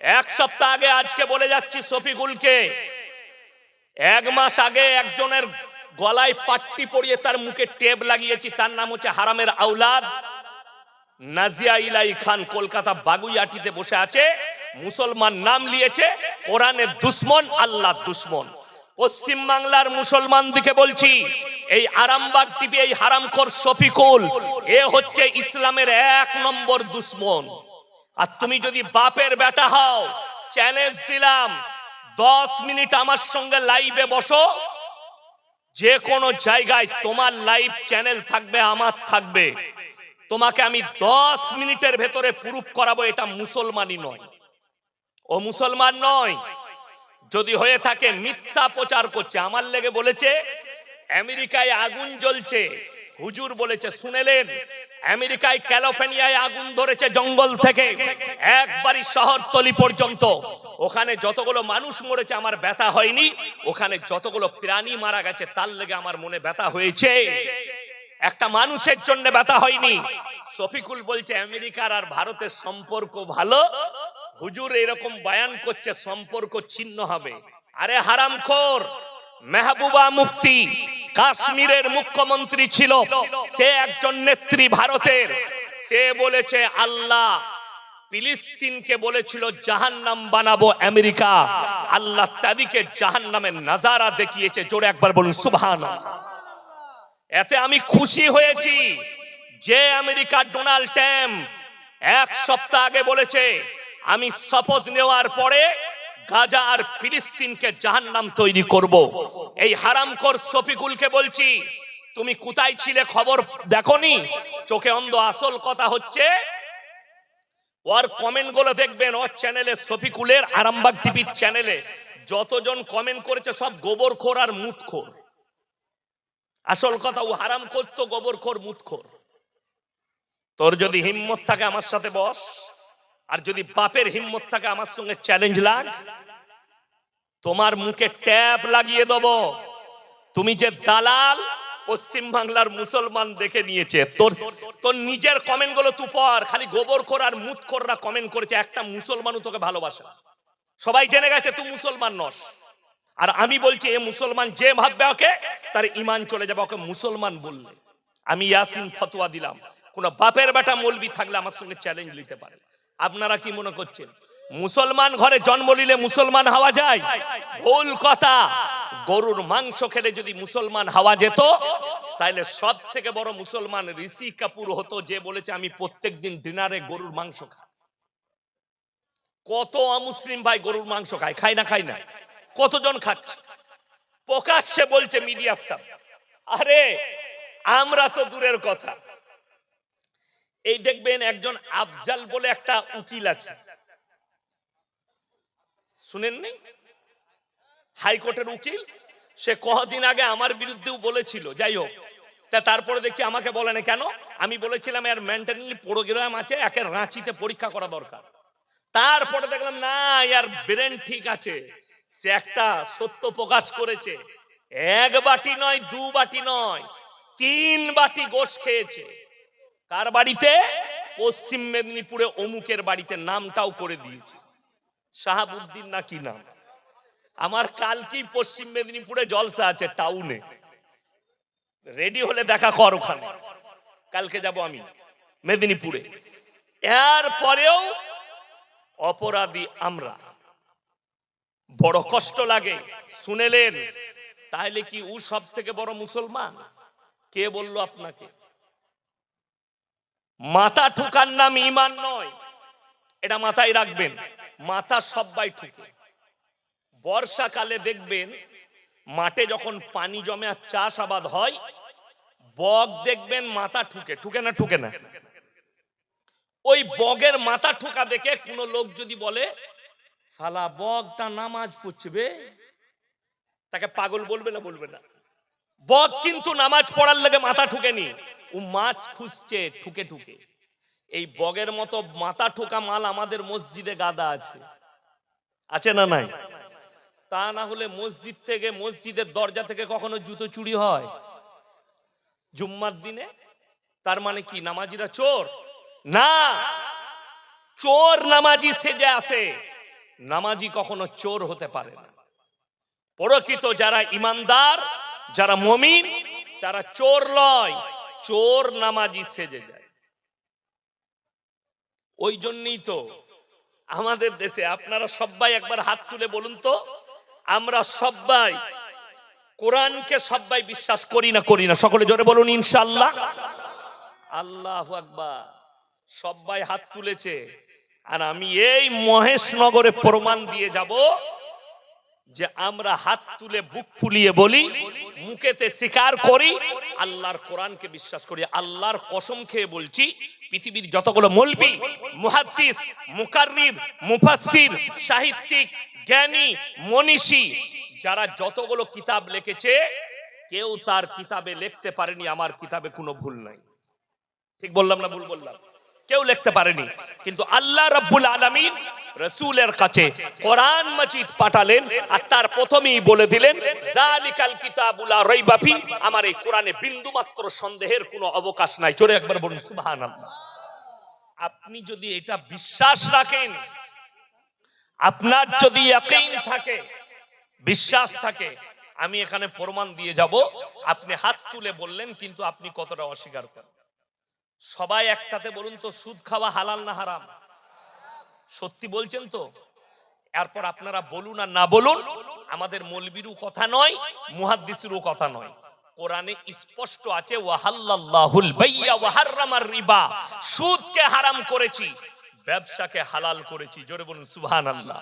এক সপ্তাহ আগে আজকে বলে যাচ্ছি শফিকুলকে। এক মাস আগে একজনের গলায় পাট্টি পরিয়ে তার মুখে টেপ লাগিয়েছি, তার নাম হচ্ছে হারামের আউলাদ। নাজিয়া ইলাই খান কলকাতা বাগুইয়াটিতে বসে আছে, মুসলমান নাম লিয়েছে কোরআনের দুশ্মন, আল্লাহ দুশ্মন। পশ্চিম বাংলার মুসলমান দিকে বলছি, এই আরামবাগ টিভি এই হারামখোর শফিকুল, এ হচ্ছে ইসলামের এক নম্বর দুশ্মন। আর তুমি যদি বাপের বেটা হও চ্যালেঞ্জ দিলাম। দশ মিনিট আমার সঙ্গে লাইভে বসো। যে কোনো জায়গায় তোমার লাইভ চ্যানেল থাকবে, আমার থাকবে। তোমাকে আমি দশ মিনিটের ভেতরে প্রুফ করাবো, এটা মুসলমানই নয়। ও মুসলমান নয়। যদি হয়ে থাকে মিথ্যা প্রচার করছে, আমার লেগে বলেছে, আমেরিকায় আগুন জ্বলছে। হুজুর বলেছে, শুনেলেন? আমেরিকায় ক্যালিফোর্নিয়ায় আগুন ধরেছে জঙ্গল থেকে। একবারই শহরতলি পর্যন্ত। ওখানে যতগুলো মানুষ মরেছে, আমার ব্যথা হয়নি। ওখানে যতগুলো প্রাণী মারা গেছে, তার লেগে আমার মনে ব্যথা হয়েছে। একটা মানুষের জন্য ব্যথা হয়নি। শফিকুল বলছে, আমেরিকার আর ভারতের সম্পর্ক ভালো? হুজুর এরকম বায়ান করছে, সম্পর্ক ছিন্ন হবে। আরে হারামখোর, মেহবুবা মুফতি কাশ্মীরের মুখ্যমন্ত্রী ছিল। সে একজন নেত্রী ভারতের। সে বলেছে, আল্লাহ, ফিলিস্তিনকে বলেছিল, জাহান্নাম বানাবো আমেরিকা। আল্লাহ তাদিকে জাহান্নামের নাজারা দেখিয়েছে। জোরে একবার বলুন সুবহান এতে আমি খুশি হয়েছি যে আমেরিকার ডোনাল্ড ট্যাম্প এক সপ্তাহ আগে বলেছে, আমি শপথ নেওয়ার পরে গাজা আর ফিলিস্তিনকে জাহান্নাম তৈরি করব। এই হারামখোর শফিকুলকে বলছি, তুমি কোথায় ছিলে খবর দেখনি? চোখে অন্ধ আসল কথা হচ্ছে, ওর কমেন্টগুলো দেখবেন ওর চ্যানেলে, শফিকুলের আরামবাগ টিভির চ্যানেলে। যতজন কমেন্ট করেছে সব গোবরখোর আর মুতখোর আসল কথা, ও হারাম করতো গোবরখোর মুতখোর তোর যদি হিম্মত থাকে আমার সাথে বস। আর যদি বাপের হিম্মত থাকে আমার সঙ্গে চ্যালেঞ্জ লাগ। তোমার মুখে ট্যাপ লাগিয়ে দেব। তুমি যে দালাল, পশ্চিম বাংলার মুসলমান দেখে নিয়েছে। তোর তোর নিজের কমেন্টগুলো তু পর খালি গোবর কর আর মুত কররা কমেন্ট করেছে। একটা মুসলমানও তোকে ভালোবাসে সবাই জেনে গেছে তুই মুসলমান নস। আর আমি বলছি, এ মুসলমান যে ভাববে ওকে, তার ইমান চলে যাবে, ওকে মুসলমান বললে। আমি ইয়াসিন ফতোয়া দিলাম। কোন বাপের বেটা মলবি থাকলে আমার সঙ্গে চ্যালেঞ্জ নিতে পারে আপনারা কি মনে করছেন? মুসলমান ঘরে জন্ম নিলে মুসলমান হওয়া যায়? ভুল কথা। গরুর মাংস খেলে যদি মুসলমান হওয়া যেত তাহলে সব থেকে বড় মুসলমান ঋষি কাপুর হতো যে বলেছে, আমি প্রত্যেক দিন ডিনারে গরুর মাংস খাই। কত অমুসলিম ভাই গরুর মাংস খায় খায় না খায় না? কতজন খাচ্ছে? প্রকাশ্যে বলছে মিডিয়ার সামনে। আরে, আমরা তো দূরের কথা। এই দেখবেন একজন আফজাল বলে একটা উকিল আছে। শুনেননি হাইকোর্টের উকিল, সে কদিন আগে আমার বিরুদ্ধেও বলেছিল, যাই হোক, তা তারপরে দেখছি আমাকে বলে না কেন? আমি বলেছিলাম, এর মেন্টালি প্রোগ্রাম আছে, একে রাঁচিতে পরীক্ষা করা দরকার। তারপরে দেখলাম, না ইয়ার ব্রেন ঠিক আছে। সে একটা সত্য প্রকাশ করেছে। এক বাটি নয়, দু বাটি নয়, তিন বাটি গোশ খেয়েছে। কার বাড়িতে? পশ্চিম মেদিনীপুরে অমুকের বাড়িতে নামটাও করে দিয়েছে। শাহাবুদ্দিন না কি নাম? আমার কালকেই পশ্চিম মেদিনীপুরে জলসা আছে টাউনে। রেডি হলে দেখা কর ওখানে। কালকে যাব আমি মেদিনীপুরে। এর পরেও অপরাধী আমরা। বড় কষ্ট লাগে, শুনেলেন। তাহলে কি ও সব থেকে বড় মুসলমান? কে বলল আপনাকে? মাথা ঠুকার নাম ইমান নয়। এটা মাথায় রাখবেন। মাথা সবাই ঠুকে। বর্ষাকালে দেখবেন, মাঠে যখন পানি জমে আর চাষ আবাদ হয়, বক দেখবেন মাথা ঠুকে। ঠুকে না ঠুকে না? ওই বগের মাথা ঠুকা দেখে কোনো লোক যদি বলে, সালা বগটা নামাজ পড়ছে তাকে পাগল বলবে না বলবে না। বক কিন্তু নামাজ পড়ার লেগে মাথা ঠুকেনি। ও মাছ খুঁজছে ঠুকে ঠুকে। এই বগের মতো মাথা ঠোকা মাল আমাদের মসজিদে গাদা আছে। আছে না নাই? তা না হলে মসজিদ থেকে, মসজিদের দরজা থেকে কখনো জুতো চুরি হয়? জুম্মার দিনে? তার মানে কি, নামাজিরা চোর? না! চোর নামাজি সেজে আসে। নামাজি কখনো চোর হতে পারে না। প্রকৃত যারা ইমানদার, যারা মমিন, তারা চোর লয়। চোর নামাজি সেজে যায়। ওই জন্যই তো আমাদের দেশে আপনারা সবাই একবার হাত তুলে বলুন তো, আমরা সবাই কোরআনকে সবাই বিশ্বাস করি না করি না। সকলে জোরে বলুন ইনশাল্লাহ আল্লাহ আকবার। সবাই হাত তুলেছে। আর আমি এই মহেশনগরে প্রমাণ দিয়ে যাব যে আমরা হাত তুলে বুক ফুলিয়ে বলি, মুখেতে স্বীকার করি, আল্লাহর কোরআনকে বিশ্বাস করি, আল্লাহর কসম খেয়ে বলছি, পৃথিবীর যতগুলো মলবি, মুহাদ্দিস, মুকাররিব, মুফাসসির, সাহিত্যিক, জ্ঞানী, মনীষী, যারা যতগুলো কিতাব লিখেছে, কেউ তার কিতাবে লিখতে পারেনি, আমার কিতাবে কোনো ভুল নাই। ঠিক বললাম না ভুল বললাম? কেউ লিখতে পারেনি। কিন্তু আল্লাহ রাব্বুল আলামিন রসুলের কাছে কোরআন মাজিদ পাঠালেন আর তার প্রথমেই বলে দিলেন, জালিকাল কিতাবুলা রাইবাফি আমার এই কোরআনে বিন্দু মাত্র সন্দেহের কোনো অবকাশ নাই। চলে একবার বলুন, সুবহানাল্লাহ। আপনি যদি এটা বিশ্বাস রাখেন, আপনার যদি ইয়াকিন থাকে, বিশ্বাস থাকে, আমি এখানে প্রমাণ দিয়ে যাব। আপনি হাত তুলে বললেন, কিন্তু আপনি কতটা অস্বীকার করেন? সবাই একসাথে বলুন তো, সুদ খাওয়া হালাল না হারাম? সত্যি বলছেন তো? এরপর আপনারা বলুন আর না বলুন, আমাদের মলবিরও কথা নয়, মুহাদ্দিসেরও কথা নয়। কোরআনে স্পষ্ট আছে, ওয়াহাল্লাল্লাহুল বাইয়া ওয়া হারামার রিবা। সুদকে হারাম করেছি, ব্যবসাকে হালাল করেছি। জোরে বলুন, সুবহানাল্লাহ।